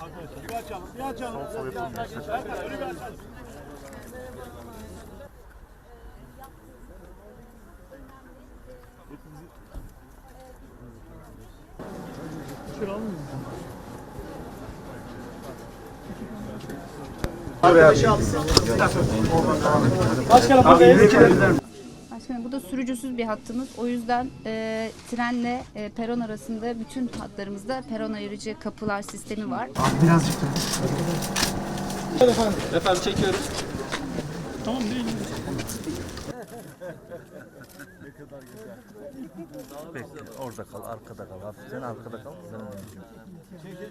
Arkadaşlar bir açalım. Bir açalım. Erkan, önü bir açalım. Başkanım buradayız. Da sürücüsüz bir hattımız. O yüzden e, trenle e, peron arasında bütün hatlarımızda peron ayırıcı kapılar sistemi var. Efendim çekiyoruz. Bekle orada kal, arkada kal. Hafiften arkada kal. Bize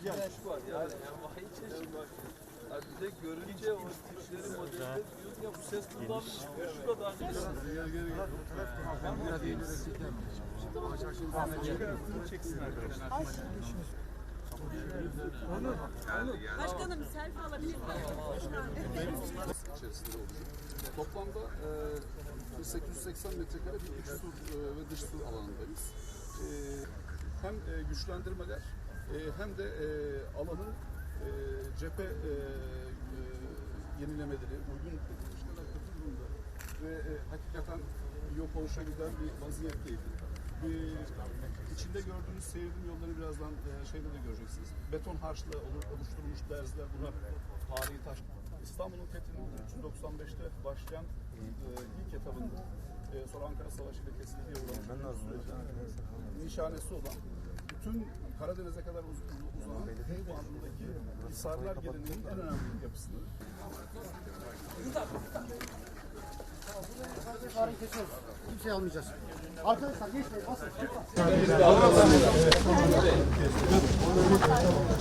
görünce o kuşları modelde diyoruz ya bu ses buradan mı çıkıyor? Şurada da Başkanım selfie alabilir miyim? içerisinde olacak. Toplamda e, 880 metrekare bir iç su e, ve dış su alanındayız. E, hem e, güçlendirmeler e, hem de e, alanın e, cephe e, e, yenilemeleri uygun kötü durumda ve e, hakikaten yok oluşa giden bir vaziyetteydi. Bir, içinde gördüğünüz seyirdim yolları birazdan şeyde de göreceksiniz. Beton harçla olu- oluşturulmuş derzler bunlar tarihi taş. İstanbul'un fethinin 395'te başlayan e, ilk etabında e, sonra Ankara Savaşı ile kesinlikle uğramış. Nişanesi olan bütün Karadeniz'e kadar uz- bu andındaki Hisarlar geleneğinin en önemli yapısını Kimseyi almayacağız. Arkadaşlar geçmeyin. Basın.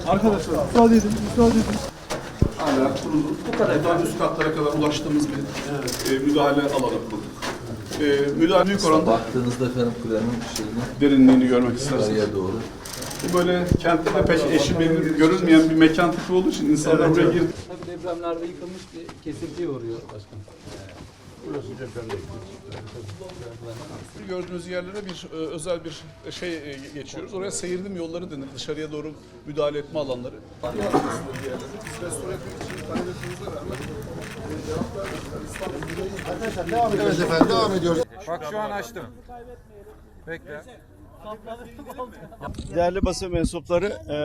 Arkadaşlar müsaade edin. Müsaade edin. hala kurulu. Daha üst katlara kadar ulaştığımız bir e, müdahale alanı kurduk. E, müdahale büyük oranda Baktığınızda efendim kulenin şeyini derinliğini görmek isterseniz. yukarıya doğru. Bu böyle kentte de pek eşi benim görünmeyen bir mekan tipi olduğu için insanlar buraya girdi. Tabii depremlerde yıkılmış bir kesintiye uğruyor başkanım. Gördüğünüz yerlere bir e, özel bir şey e, geçiyoruz. Oraya seyirdim yolları denir. Dışarıya doğru müdahale etme alanları. E, efendim devam ediyoruz. Bak şu an açtım. Bekle. Değerli basın mensupları, e,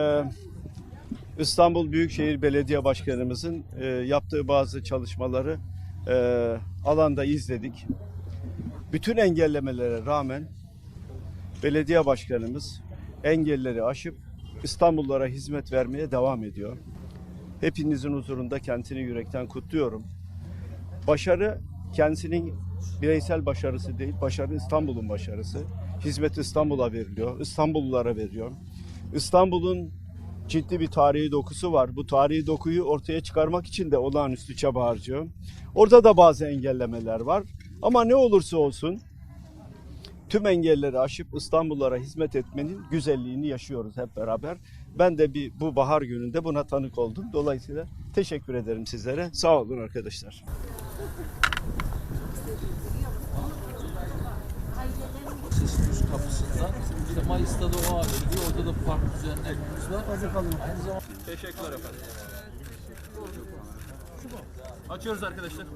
İstanbul Büyükşehir Belediye Başkanımızın e, yaptığı bazı çalışmaları e, alanda izledik. Bütün engellemelere rağmen belediye başkanımız engelleri aşıp İstanbullulara hizmet vermeye devam ediyor. Hepinizin huzurunda kendini yürekten kutluyorum. Başarı kendisinin bireysel başarısı değil, başarı İstanbul'un başarısı. Hizmet İstanbul'a veriliyor, İstanbullulara veriyor. İstanbul'un ciddi bir tarihi dokusu var. Bu tarihi dokuyu ortaya çıkarmak için de olağanüstü çaba harcıyor. Orada da bazı engellemeler var. Ama ne olursa olsun tüm engelleri aşıp İstanbullulara hizmet etmenin güzelliğini yaşıyoruz hep beraber. Ben de bir bu bahar gününde buna tanık oldum. Dolayısıyla teşekkür ederim sizlere. Sağ olun arkadaşlar. İşte Mayıs'ta da o veriliyor. Orada da park düzenlerimiz var. Aynı zamanda Teşekkürler efendim. Açıyoruz arkadaşlar.